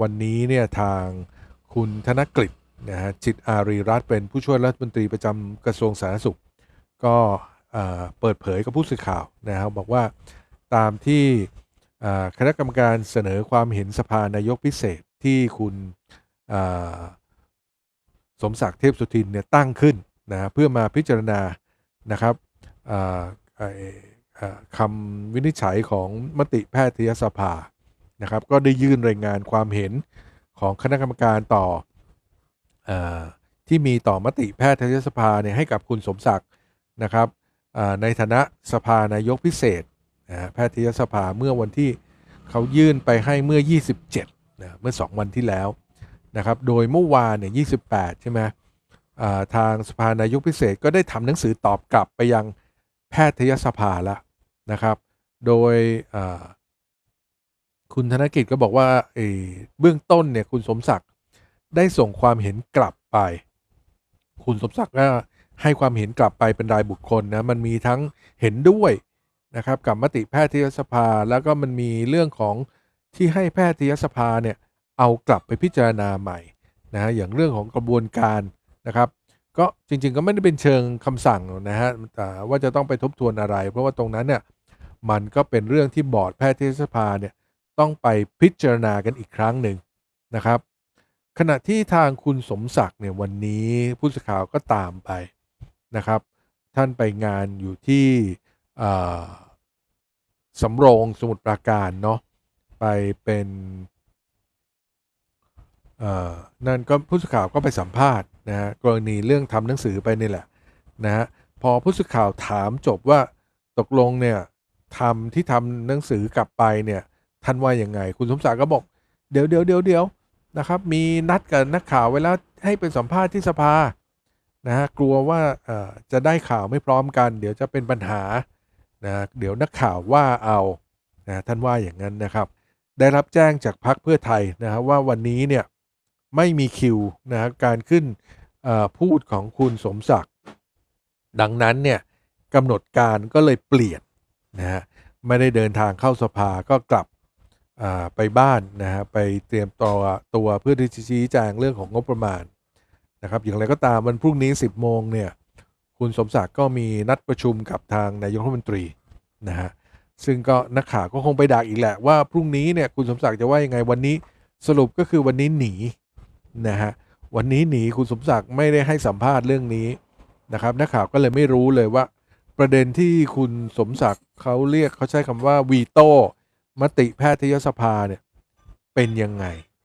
วันนี้เนี่ยทางคุณธนกฤษนะฮะจิตอารีรัตน์เป็นผู้ช่วยรัฐมนตรีประจำกระทรวงสาธารณสุข ก็เปิดเผยกับผู้สื่อข่าวนะครับบอกว่าตามที่คณะกรรมการเสนอความเห็นสภานายกพิเศษที่คุณสมศักดิ์เทพสุทินเนี่ยตั้งขึ้นนะเพื่อมาพิจารณานะครับคำวินิจฉัยของมติแพทยสภา นะครับก็ได้ยื่นรายงานความเห็นของคณะกรรมการต่ออที่มีต่อมติแพทยสภาเนี่ยให้กับคุณสมศักดิ์นะครับในฐานะสภานายกพิเศษนะแพทยสภาเมื่อวันที่เขายื่นไปให้เมื่อ 27นะเมื่อ 2 วันที่แล้วนะครับโดยเมื่อวานเนี่ย28 ใช่ไหมทางสภานายกพิเศษก็ได้ทำหนังสือตอบกลับไปยังแพทยสภาแล้วนะครับ โดย คุณธนกิจก็บอกว่าเอเบื้องต้นเนี่ยคุณสมศักดิ์ได้ส่งความเห็นกลับไป คุณสมศักดิ์ก็ให้ความเห็นกลับไปเป็นรายบุคคลนะมันมีทั้งเห็นด้วยนะครับกับมติแพทยสภาแล้วก็มันมีเรื่องของที่ให้แพทยสภาเนี่ยเอากลับไปพิจารณาใหม่นะฮะอย่างเรื่องของกระบวนการนะครับก็จริงๆก็ไม่ได้เป็นเชิงคำสั่งนะฮะแต่ว่าจะต้องไปทบทวนอะไร เพราะว่าตรงนั้นเนี่ยมันก็เป็นเรื่องที่บอร์ดแพทยสภาเนี่ย ต้องไปพิจารณากันอีกครั้งหนึ่งนะครับ ขณะที่ทางคุณสมศักดิ์เนี่ยวันนี้ผู้สื่อข่าวก็ตามไปนะครับ ท่านไปงานอยู่ที่สำโรงสมุทรปราการเนาะไปเป็นนั่นก็ผู้สื่อข่าวก็ไปสัมภาษณ์นะฮะกรณีเรื่องทำหนังสือไปนี่แหละนะฮะพอผู้สื่อข่าวถามจบว่าตกลงเนี่ยทำที่ทำหนังสือกลับไปเนี่ย ท่านว่ายังไง คุณสมศักดิ์ก็บอก เดี๋ยวเดี๋ยวเดี๋ยวเดี๋ยวนะครับ มีนัดกับนักข่าวไว้แล้วให้เป็นสัมภาษณ์ที่สภานะฮะกลัวว่าเอ่อจะได้ข่าวไม่พร้อมกัน เดี๋ยวจะเป็นปัญหานะเดี๋ยวนักข่าวว่าเอานะท่านว่าอย่างนั้นนะครับ ได้รับแจ้งจากพรรคเพื่อไทยนะฮะว่าวันนี้เนี่ยไม่มีคิวนะฮะการขึ้นเอ่อพูดของคุณสมศักดิ์ดังนั้นเนี่ยกำหนดการก็เลยเปลี่ยนนะฮะไม่ได้เดินทางเข้าสภาก็กลับ ไปบ้านนะฮะไปเตรียมตัวตัวเพื่อที่จะชี้แจงเรื่องของงบประมาณนะครับ อย่างไรก็ตามวันพรุ่งนี้ 10 โมงเนี่ยคุณสมศักดิ์ก็มีนัดประชุมกับทางนายกรัฐมนตรีนะฮะซึ่งก็นักข่าวก็คงไปดักอีกแหละว่าพรุ่งนี้เนี่ยคุณสมศักดิ์จะว่ายังไงวันนี้สรุปก็คือวันนี้หนีนะฮะวันนี้หนีคุณสมศักดิ์ไม่ได้ให้สัมภาษณ์เรื่องนี้นะครับนักข่าวก็เลยไม่รู้เลยว่า ประเด็นที่คุณสมศักดิ์เขาเรียกเขาใช้คำว่าวีโต้ มติแพทยสภาเนี่ยเป็นยังไง